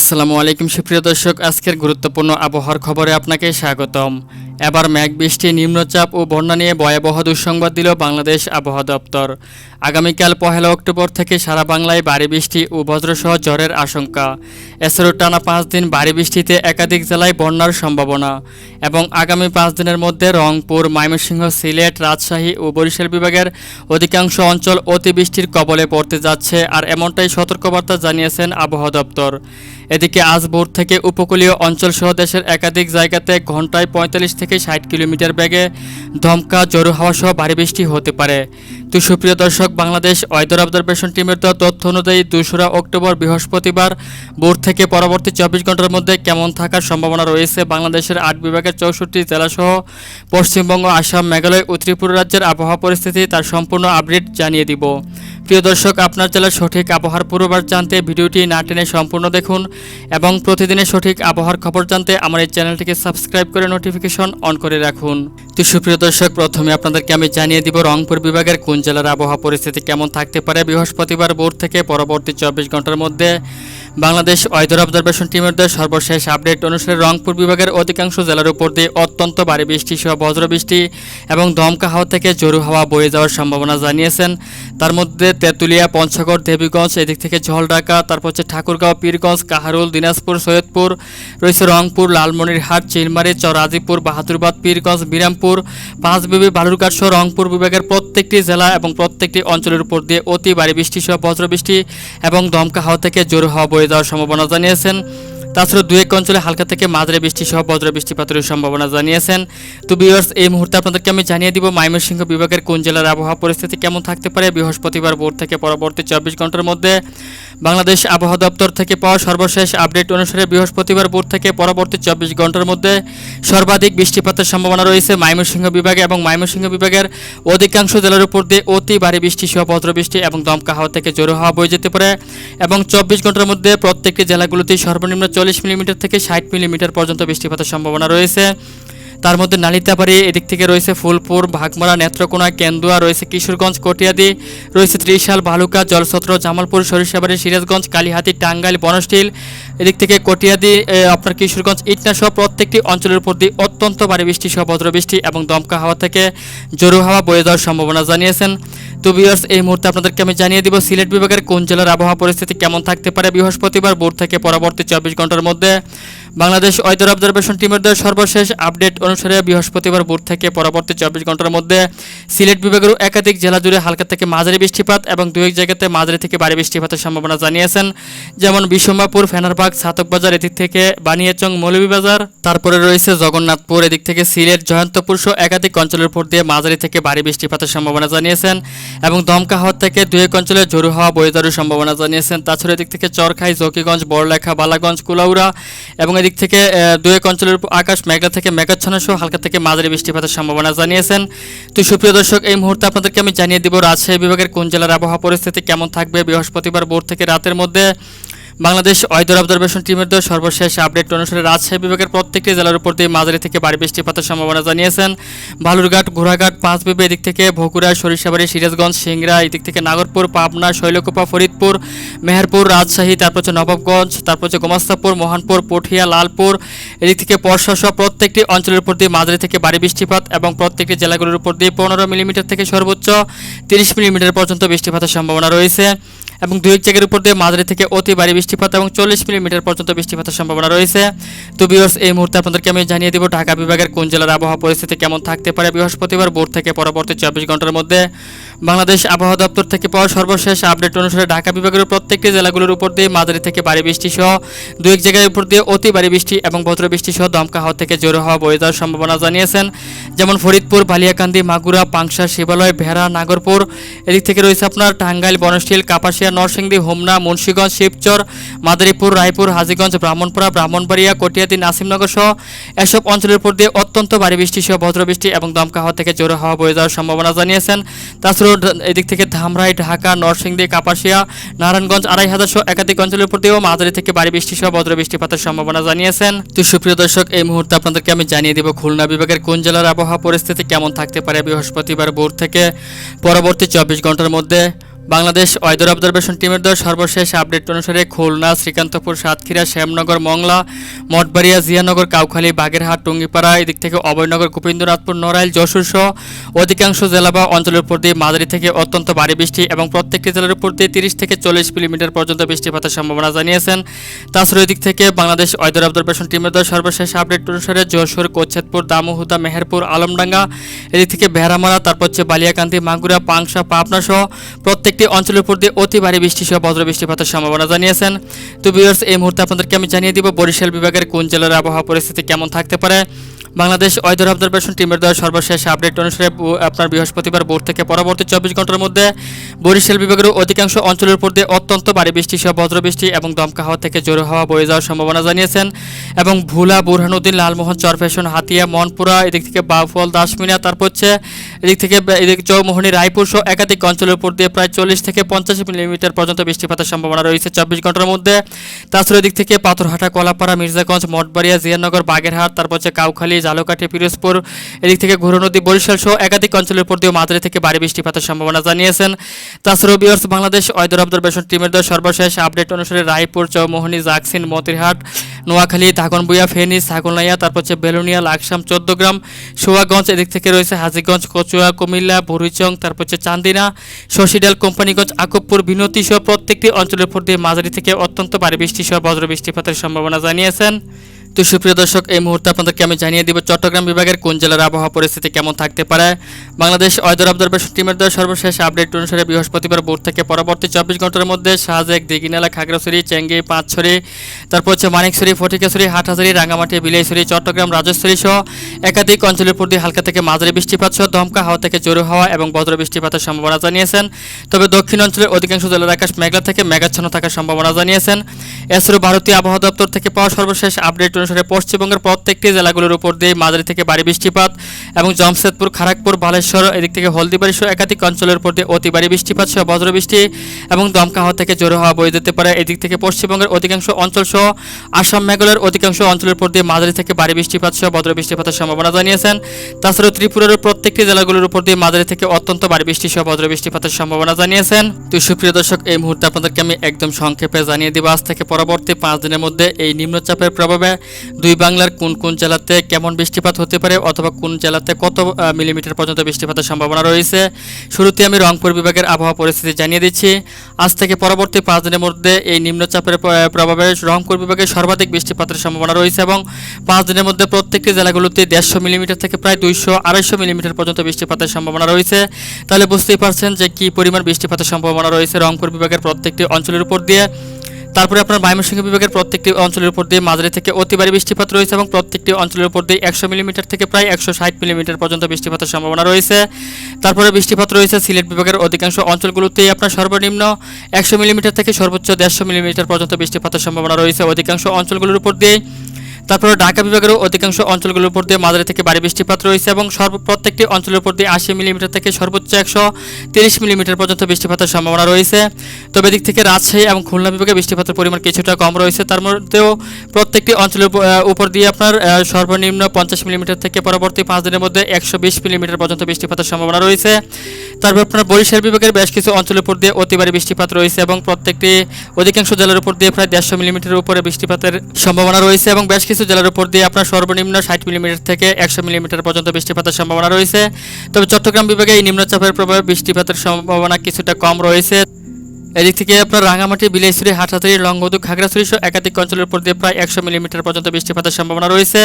আসসালামু আলাইকুম সুপ্রিয় দর্শক আজকের গুরুত্বপূর্ণ আবহাওয়ার খবরে আপনাকে স্বাগতম। এবার মেঘ বৃষ্টি, নিম্নচাপ ও বন্যা নিয়ে ভয়াবহ দুঃসংবাদ দিল বাংলাদেশ আবহাওয়া দপ্তর। আগামীকাল পহেলা অক্টোবর থেকে সারা বাংলায় ভারী বৃষ্টি ও বজ্রসহ জ্বরের আশঙ্কা। এছাড়াও টানা পাঁচ দিন ভারী বৃষ্টিতে একাধিক জেলায় বন্যার সম্ভাবনা এবং আগামী পাঁচ দিনের মধ্যে রংপুর, ময়মনসিংহ, সিলেট, রাজশাহী ও বরিশাল বিভাগের অধিকাংশ অঞ্চল অতিবৃষ্টির কবলে পড়তে যাচ্ছে আর এমনটাই সতর্কবার্তা জানিয়েছেন আবহাওয়া দপ্তর। এদিকে আজ ভোর থেকে উপকূলীয় অঞ্চলসহ দেশের একাধিক জায়গাতে ঘন্টায় পঁয়তাল্লিশ থেকে ষাট কিলোমিটার বেগে ধমকা জোরো হাওয়া সহ ভারী বৃষ্টি হতে পারে। তো সুপ্রিয় দর্শক, বাংলাদেশ ওয়েদার অবজারভেশন টিমের দেওয়া তথ্য অনুযায়ী দোসরা অক্টোবর বৃহস্পতিবার ভোর থেকে পরবর্তী চব্বিশ ঘণ্টার মধ্যে কেমন থাকার সম্ভাবনা রয়েছে বাংলাদেশের আট বিভাগের চৌষট্টি জেলাসহ পশ্চিমবঙ্গ, আসাম, মেঘালয় ও ত্রিপুরা রাজ্যের আবহাওয়া পরিস্থিতি তার সম্পূর্ণ আপডেট জানিয়ে দিব। প্রিয় দর্শক, আপনার জেলার সঠিক আবহাওয়ার পূর্বাভাস জানতে ভিডিওটি না টেনে সম্পূর্ণ দেখুন এবং প্রতিদিনের সঠিক আবহাওয়ার খবর জানতে আমার এই চ্যানেলটিকে সাবস্ক্রাইব করে নোটিফিকেশন অন করে রাখুন। তো সুপ্রিয় দর্শক, প্রথমে আপনাদেরকে আমি জানিয়ে দিব রংপুর বিভাগের কোন জেলার আবহাওয়া পরিস্থিতি কেমন থাকতে পারে বৃহস্পতিবার ভোর থেকে পরবর্তী চব্বিশ ঘণ্টার মধ্যে। বাংলাদেশ ওয়েদার অবজারভেশন টিমের দেওয়া সর্বশেষ আপডেট অনুসারে রংপুর বিভাগের অধিকাংশ জেলার উপর দিয়ে অত্যন্ত ভারী বৃষ্টি সহ বজ্রবৃষ্টি এবং দমকা হাওয়া থেকে জোরু হাওয়া বয়ে যাওয়ার সম্ভাবনা জানিয়েছেন। তার মধ্যে তেঁতুলিয়া, পঞ্চগড়, দেবীগঞ্জ, এদিক থেকে ঝলঢাকা, তারপর হচ্ছে ঠাকুরগাঁও, পীরগঞ্জ, কাহারুল, দিনাজপুর, সৈয়দপুর, রয়েছে রংপুর, লালমনিরহাট, চিলমারি, চরাজিপুর, বাহাদুরবাদ, পীরগঞ্জ, বিরামপুর, পাঁচবিবি, বালুরঘাট সহ রংপুর বিভাগের প্রত্যেকটি জেলা এবং প্রত্যেকটি অঞ্চলের উপর দিয়ে অতি ভারী বৃষ্টি সহ বজ্রবৃষ্টি এবং দমকা হাওয়া থেকে জোর হাওয়া বয়ে যাওয়ার সম্ভাবনা জানিয়েছেন তাছাড়া দু এক অঞ্চলে হালকা থেকে মাঝারি বৃষ্টি সহ বজ্র বৃষ্টিপাতের সম্ভাবনা জানিয়েছেন। তো বিয়ার্স এই মুহূর্তে আপনাদেরকে আমি জানিয়ে দিব ময়মনসিংহ বিভাগের কোন জেলার আবহাওয়া পরিস্থিতি কেমন থাকতে পারে। বৃহস্পতিবার ভোর থেকে পরবর্তী চব্বিশ ঘণ্টার মধ্যে বাংলাদেশ আবহাওয়া দপ্তর থেকে পাওয়া সর্বশেষ আপডেট অনুসারে বৃহস্পতিবার ভোর থেকে পরবর্তী চব্বিশ ঘণ্টার মধ্যে সর্বাধিক বৃষ্টিপাতের সম্ভাবনা রয়েছে ময়মনসিংহ বিভাগে এবং ময়মনসিংহ বিভাগের অধিকাংশ জেলার উপর দিয়ে অতি ভারী বৃষ্টি সহ বজ্রবৃষ্টি এবং দমকা হাওয়া থেকে জোরো হাওয়া বয়ে যেতে পারে এবং চব্বিশ ঘণ্টার মধ্যে প্রত্যেকটি জেলাগুলোতেই সর্বনিম্ন চল্লিশ মিলিমিটার থেকে ষাট মিলিমিটার পর্যন্ত বৃষ্টিপাতের সম্ভাবনা রয়েছে। তার মধ্যে নালিতাবাড়ি, এদিক থেকে রয়েছে ফুলপুর, ভাগমারা, নেত্রকোনা, কেন্দুয়া, রয়েছে কিশোরগঞ্জ, কটিয়াদি, রয়েছে ত্রিশাল ভালুকা জলছত্র, জামালপুর, সরিষাবাড়ি, সিরাজগঞ্জ, কালীহাতি, টাঙ্গাইল বনস্টিল এদিক থেকে কটিয়াদি আপনার কিশোরগঞ্জ, ইটনা সহ প্রত্যেকটি অঞ্চলের উপর দিয়ে অত্যন্ত ভারী বৃষ্টি সহ বজ্রবৃষ্টি এবং দমকা হাওয়া থেকে জোরো হাওয়া বয়ে যাওয়ার সম্ভাবনা জানিয়েছেন। তো বিয়ার্স এই মুহূর্তে আপনাদেরকে আমি জানিয়ে দিব সিলেট বিভাগের কোন জেলার আবহাওয়া পরিস্থিতি কেমন থাকতে পারে বৃহস্পতিবার ভোর থেকে পরবর্তী চব্বিশ ঘণ্টার মধ্যে। বাংলাদেশ ওয়েদার অবজারভেশন টিমের দেওয়া সর্বশেষ আপডেট অনুসারে বৃহস্পতিবার ভোর থেকে পরবর্তী চব্বিশ ঘণ্টার মধ্যে সিলেট বিভাগের একাধিক জেলা জুড়ে হালকা থেকে মাঝারি বৃষ্টিপাত এবং দু এক জায়গাতে মাঝারি থেকে ভারী বৃষ্টিপাতের সম্ভাবনা জানিয়েছেন। যেমন বিশ্বম্বাপুর ফেনারবাগ, ছাতকবাজার এদিক থেকে বানিয়াচং, মৌলভীবাজার, তারপরে রয়েছে জগন্নাথপুর এদিক থেকে সিলেট, জয়ন্তপুর সহ একাধিক অঞ্চলের উপর দিয়ে মাঝারি থেকে ভারী বৃষ্টিপাতের সম্ভাবনা জানিয়েছেন এবং দমকা হওয়ার থেকে দু এক অঞ্চলে ঝোড়ো হওয়া, বয়ে সম্ভাবনা জানিয়েছেন। তাছাড়া এদিক থেকে চরখাই, জকিগঞ্জ, বড়লেখা, বালাগঞ্জ, কুলাউড়া এবং এদিক থেকে দুয়েক অঞ্চলের আকাশ মেঘলা থেকে মেঘাচ্ছন্ন সহ হালকা থেকে মাঝারি বৃষ্টিপাতের সম্ভাবনা জানিয়েছেন। তো সুপ্রিয় দর্শক, এই মুহূর্তে আপনাদেরকে আমি জানিয়ে দিব, রাজশাহী বিভাগের কোন জেলার আবহাওয়া পরিস্থিতি কেমন থাকবে বৃহস্পতিবার ভোর থেকে রাতের মধ্যে। বাংলাদেশ ওয়েদার অবজারভেশন টিমের দেওয়া সর্বশেষ আপডেট অনুসারে রাজশাহী বিভাগের প্রত্যেকটি জেলার উপর দিয়ে মাঝারি থেকে ভারী বৃষ্টিপাতের সম্ভাবনা জানিয়েছেন। বালুরঘাট, ঘোড়াঘাট, পাঁচবিবি এদিক থেকে ভকুড়া সরিষাবাড়ি, সিরাজগঞ্জ, সিংড়া, এদিক থেকে নাগরপুর, পাবনা, শৈলকুপা, ফরিদপুর, মেহেরপুর, রাজশাহী, তারপর হচ্ছে নবাবগঞ্জ, তারপর হচ্ছে গোমাস্তাপুর, মোহনপুর পটিয়া লালপুর, এদিক থেকে বর্ষা সহ প্রত্যেকটি অঞ্চলের উপর দিয়ে মাঝারি থেকে ভারী বৃষ্টিপাত এবং প্রত্যেকটি জেলাগুলোর উপর দিয়ে পনেরো মিলিমিটার থেকে সর্বোচ্চ তিরিশ মিলিমিটার পর্যন্ত বৃষ্টিপাতের সম্ভাবনা রয়েছে। এবং দুই এক জায়গার উপর দিয়ে মাঝারি থেকে অতি ভারী বৃষ্টিপাত এবং চল্লিশ মিলিমিটার পর্যন্ত বৃষ্টিপাতের সম্ভাবনা রয়েছে। তো বিহস এই মুহূর্তে আপনাদেরকে আমি জানিয়ে দেবো, ঢাকা বিভাগের কোন জেলার আবহাওয়া পরিস্থিতি কেমন থাকতে পারে? বৃহস্পতিবার বোর্ড থেকে পরবর্তী চব্বিশ ঘণ্টার মধ্যে বাংলাদেশ আবহাওয়া দপ্তর থেকে পাওয়া সর্বশেষ আপডেট অনুসারে ঢাকা বিভাগের প্রত্যেকটি জেলাগুলোর উপর দিয়ে মাঝারি থেকে ভারী বৃষ্টি সহ দু এক জায়গার উপর দিয়ে অতি ভারী বৃষ্টি এবং বজ্র বৃষ্টি সহ দমকা হাওয়া থেকে জোরে হওয়া বয়ে যাওয়ার সম্ভাবনা জানিয়েছেন। যেমন ফরিদপুর, বালিয়াকান্দি, মাগুরা, পাংশা, শিবালয়, ভেড়া, নাগরপুর। এদিক থেকে রয়েছে আপনার টাঙ্গাইল, বনশীল, কাপাসিয়া, নরসিংদী, হোমনা, মুন্সীগঞ্জ, শিবচর, মাদারীপুর, রায়পুর, হাজিগঞ্জ ব্রাহ্মণপাড়া ব্রাহ্মণবাড়িয়া, কটিয়াদি, নাসিমনগর সহ এসব অঞ্চলের উপর দিয়ে অত্যন্ত ভারী বৃষ্টি সহ বজ্রবৃষ্টি এবং দমকা হাওয়া থেকে জোরে হওয়া বয়ে যাওয়ার সম্ভাবনা জানিয়েছেন। তাছাড়াও ঢ- এদিক থেকে ধামরাই, ঢাকা, নরসিংদী, কাপাসিয়া, নারায়ণগঞ্জ আড়াই হাজার একাধিক অঞ্চলের প্রতিও মাঝারি থেকে বাড়ি বৃষ্টি সহ বজ্র বৃষ্টিপাতের সম্ভাবনা জানিয়েছেন। তো সুপ্রিয় দর্শক, এই মুহূর্তে আপনাদেরকে আমি জানিয়ে দেব খুলনা বিভাগের কোন জেলার আবহাওয়া পরিস্থিতি কেমন থাকতে পারে বৃহস্পতিবার ভোর থেকে। পরবর্তী চব্বিশ ঘণ্টার মধ্যে বাংলাদেশ ওয়েদার অবজারভেশন টিমের দেওয়া সর্বশেষ আপডেট অনুসারে খুলনা, শ্রীকান্তপুর, সাতক্ষীরা, শ্যামনগর, মংলা, মঠবাড়িয়া, জিয়ানগর, কাউখালী, বাগেরহাট, টুঙ্গিপাড়া, এদিক থেকে অভয়নগর গোবিন্দনাথপুর নড়াইল, যশোর সহ অধিকাংশ জেলা বা অঞ্চলের উপর দিয়ে মাঝারি থেকে অত্যন্ত ভারী বৃষ্টি এবং প্রত্যেকটি জেলার উপর দিয়ে তিরিশ থেকে চল্লিশ মিলিমিটার পর্যন্ত বৃষ্টিপাতের সম্ভাবনা জানিয়েছেন। তাছাড়া এদিক থেকে বাংলাদেশ ওয়েদার অবজারভেশন টিমের দেওয়া সর্বশেষ আপডেট অনুসারে যশোর কোচ্ছেদপুর দামোহুদা মেহেরপুর, আলমডাঙ্গা, এদিক থেকে ভেড়ামারা, তারপর হচ্ছে বালিয়াকান্দি, মাগুরা, পাংশা, পাবনা সহ প্রত্যেকটি অঞ্চলের উপর দিয়ে অতি ভারী বৃষ্টি সহ বজ্র বৃষ্টিপাতের সম্ভাবনা জানিয়েছেন। তো ভিউয়ার্স এই মুহূর্তে আপনাদেরকে আমি জানিয়ে দিব বরিশাল বিভাগের কোন জেলার আবহাওয়া পরিস্থিতি কেমন থাকতে পারে। বাংলাদেশ ওয়েদার অবজারভেশন টিমের দেওয়া সর্বশেষ আপডেট অনুসারে আপনার বৃহস্পতিবার ভোর থেকে পরবর্তী চব্বিশ ঘণ্টার মধ্যে বরিশাল বিভাগের অধিকাংশ অঞ্চলের উপর দিয়ে অত্যন্ত ভারী বৃষ্টি সহ বজ্রবৃষ্টি এবং দমকা হাওয়া থেকে জোরে হাওয়া বয়ে যাওয়ার সম্ভাবনা জানিয়েছেন এবং ভুলা, বুরহানুদ্দিন, লালমোহন, চরফেশন, হাতিয়া, মনপুরা, এদিক থেকে বাউফল দাসমিনা, তারপর হচ্ছে এদিক থেকে এদিক চৌমোহনী, রায়পুর সহ একাধিক অঞ্চলের উপর দিয়ে প্রায় চল্লিশ থেকে পঞ্চাশ মিলিমিটার পর্যন্ত বৃষ্টিপাতের সম্ভাবনা রয়েছে। চব্বিশ ঘণ্টার মধ্যে তাছাড়া এদিক থেকে পাথরহাটা, কলাপাড়া, মির্জাগঞ্জ, মঠবাড়িয়া, জিয়ানগর, বাগেরহাট, তারপর হচ্ছে কাউখালী, জালকাঠি, পিরোজপুর, এদিক থেকে ঘোরনদী বরিশাল সহ একাধিক অঞ্চলের উপর দিয়ে মাঝারি থেকে ভারী বৃষ্টিপাতের সম্ভাবনা জানিয়েছেন। তাছাড়াও বিয়ার্স বাংলাদেশ ওয়েদার অবজারভেশন টিমের দেওয়া সর্বশেষ আপডেট অনুসারে রায়পুর, চৌমোহনী জাকসিন মতিরহাট নোয়াখালী ধাগনবুয়া ফেনী ছাগলনাইয়া তারপর হচ্ছে বেলুনিয়া, লাকসাম, চোদ্দগ্রাম, সোয়াগঞ্জ, এদিক থেকে রয়েছে হাজিগঞ্জ, কচুয়া, কুমিল্লা বুড়িচং তারপর হচ্ছে চান্দিনা, শশিডাল, কোম্পানিগঞ্জ আকবপুর বিনতি সহ প্রত্যেকটি অঞ্চলের উপর দিয়ে মাঝারি থেকে অত্যন্ত ভারী বৃষ্টি সহ বজ্র বৃষ্টিপাতের সম্ভাবনা জানিয়েছেন। তো সুপ্রিয় দর্শক, এই মুহূর্তে আপনাদেরকে আমি জানিয়ে দিব চট্টগ্রাম বিভাগের কোন জেলার আবহাওয়া পরিস্থিতি কেমন থাকতে পারে। বাংলাদেশ ওয়েদার অবজারভেশন টিমের দেওয়া সর্বশেষ আপডেট অনুসারে বৃহস্পতিবার ভোর থেকে পরবর্তী চব্বিশ ঘণ্টার মধ্যে শাহজেক দিঘিনালা, খাগড়াছড়ি, চেঙ্গি, পাঁচছড়ি, তারপর হচ্ছে মানিকছড়ি, ফটিকাছড়ি, হাটহাজারি রাঙামাটি বিলাইছড়ি, চট্টগ্রাম রাজস্থলী সহ একাধিক অঞ্চলের দিয়ে হালকা থেকে মাঝারি বৃষ্টিপাত সহ দমকা হাওয়া থেকে জোরে হাওয়া এবং বজ্র বৃষ্টিপাতের সম্ভাবনা জানিয়েছেন। তবে দক্ষিণ অঞ্চলের অধিকাংশ জেলার আকাশ মেঘলা থেকে মেঘাচ্ছন্ন থাকার সম্ভাবনা জানিয়েছেন। এছাড়াও ভারতীয় আবহাওয়া দপ্তর থেকে পাওয়া সর্বশেষ আপডেট অনুসারে পশ্চিমবঙ্গের প্রত্যেকটি জেলাগুলোর উপর দিয়ে মাঝারি থেকে ভারী বৃষ্টিপাত এবং জমশেদপুর খড়গপুর বালেশ্বর, এদিক থেকে হলদিবাড়ি সহ একাধিক অঞ্চলের উপর দিয়ে অতি ভারী বৃষ্টিপাত সহ বজ্রবৃষ্টি এবং দমকা হাওয়া থেকে জোরে হাওয়া বয়ে যেতে পারে। এদিক থেকে পশ্চিমবঙ্গের অধিকাংশ অঞ্চল সহ আসাম, মেঘালয়ের অধিকাংশ অঞ্চলের উপর দিয়ে মাঝারি থেকে ভারী বৃষ্টিপাত সহ বজ্র বৃষ্টিপাতের সম্ভাবনা জানিয়েছেন। তাছাড়াও ত্রিপুরার প্রত্যেকটি জেলাগুলোর উপর দিয়ে মাঝারি থেকে অত্যন্ত ভারী বৃষ্টি সহ বজ্র বৃষ্টিপাতের সম্ভাবনা জানিয়েছেন। তো সুপ্রিয় দর্শক, এই মুহূর্তে আপনাদেরকে আমি একদম সংক্ষেপে জানিয়ে দিব আজ থেকে পরবর্তী পাঁচ দিনের মধ্যে এই নিম্নচাপের প্রভাবে দুই বাংলার কোন কোন জেলাতে কেমন বৃষ্টিপাত হতে পারে অথবা কোন জেলাতে কত মিলিমিটার পর্যন্ত বৃষ্টিপাতের সম্ভাবনা রয়েছে? শুরুতে আমি রংপুর বিভাগের আবহাওয়া পরিস্থিতি জানিয়ে দিচ্ছি। আজ থেকে পরবর্তী পাঁচ দিনের মধ্যে এই নিম্নচাপের প্রভাবে রংপুর বিভাগে সর্বাধিক বৃষ্টিপাতের সম্ভাবনা রয়েছে এবং পাঁচ দিনের মধ্যে প্রত্যেকটি জেলাগুলোতে দেড়শো মিলিমিটার থেকে প্রায় দুইশো আড়াইশো মিলিমিটার পর্যন্ত বৃষ্টিপাতের সম্ভাবনা রয়েছে। তাহলে বুঝতেই পারছেন যে কী পরিমাণ বৃষ্টিপাতের সম্ভাবনা রয়েছে রংপুর বিভাগের প্রত্যেকটি অঞ্চলের উপর দিয়ে। তারপরে আপনার ময়মনসিংহ বিভাগের প্রত্যেকটি অঞ্চলের উপর দিয়ে মাঝারি থেকে অতি ভারী বৃষ্টিপাত রয়েছে এবং প্রত্যেকটি অঞ্চলের উপর দিয়ে একশো মিলিমিটার থেকে প্রায় একশো ষাট মিলিমিটার পর্যন্ত বৃষ্টিপাতের সম্ভাবনা রয়েছে। তারপরে বৃষ্টিপাত রয়েছে সিলেট বিভাগের অধিকাংশ অঞ্চলগুলোতেই আপনার সর্বনিম্ন একশো মিলিমিটার থেকে সর্বোচ্চ দেড়শো মিলিমিটার পর্যন্ত বৃষ্টিপাতের সম্ভাবনা রয়েছে। অধিকাংশ অঞ্চলগুলোর উপর দিয়ে তারপরে ঢাকা বিভাগেরও অধিকাংশ অঞ্চলগুলোর উপর দিয়ে মাঝারি থেকে ভারী বৃষ্টিপাত রয়েছে এবং সর্ব প্রত্যেকটি অঞ্চলের উপর দিয়ে আশি মিলিমিটার থেকে সর্বোচ্চ একশো তিরিশ মিলিমিটার পর্যন্ত বৃষ্টিপাতের সম্ভাবনা রয়েছে। তবে এদিক থেকে রাজশাহী এবং খুলনা বিভাগে বৃষ্টিপাতের পরিমাণ কিছুটা কম রয়েছে। তার মধ্যেও প্রত্যেকটি অঞ্চলের উপর দিয়ে আপনার সর্বনিম্ন পঞ্চাশ মিলিমিটার থেকে পরবর্তী পাঁচ দিনের মধ্যে একশো বিশ মিলিমিটার পর্যন্ত বৃষ্টিপাতের সম্ভাবনা রয়েছে। তারপর আপনার বরিশাল বিভাগের বেশ কিছু অঞ্চলের উপর দিয়ে অতিবারী বৃষ্টিপাত রয়েছে এবং প্রত্যেকটি অধিকাংশ জেলার উপর দিয়ে প্রায় দেড়শো মিলিমিটার উপরে বৃষ্টিপাতের সম্ভাবনা রয়েছে এবং বেশ কিছু জেলার উপর দিয়ে আপনার সর্বনিম্ন ষাট মিলিমিটার থেকে একশো মিলিমিটার পর্যন্ত বৃষ্টিপাতের সম্ভাবনা রয়েছে। তবে চট্টগ্রাম বিভাগে এই নিম্নচাপের প্রভাবে বৃষ্টিপাতের সম্ভাবনা কিছুটা কম রয়েছে। এদিক থেকে আপনার রাঙামাটি বিলাইছড়ি হাটহাতি লংগদু খাগড়াছড়ি সহ একাধিক অঞ্চলের উপর দিয়ে প্রায় একশো মিলিমিটার পর্যন্ত বৃষ্টিপাতের সম্ভাবনা রয়েছে।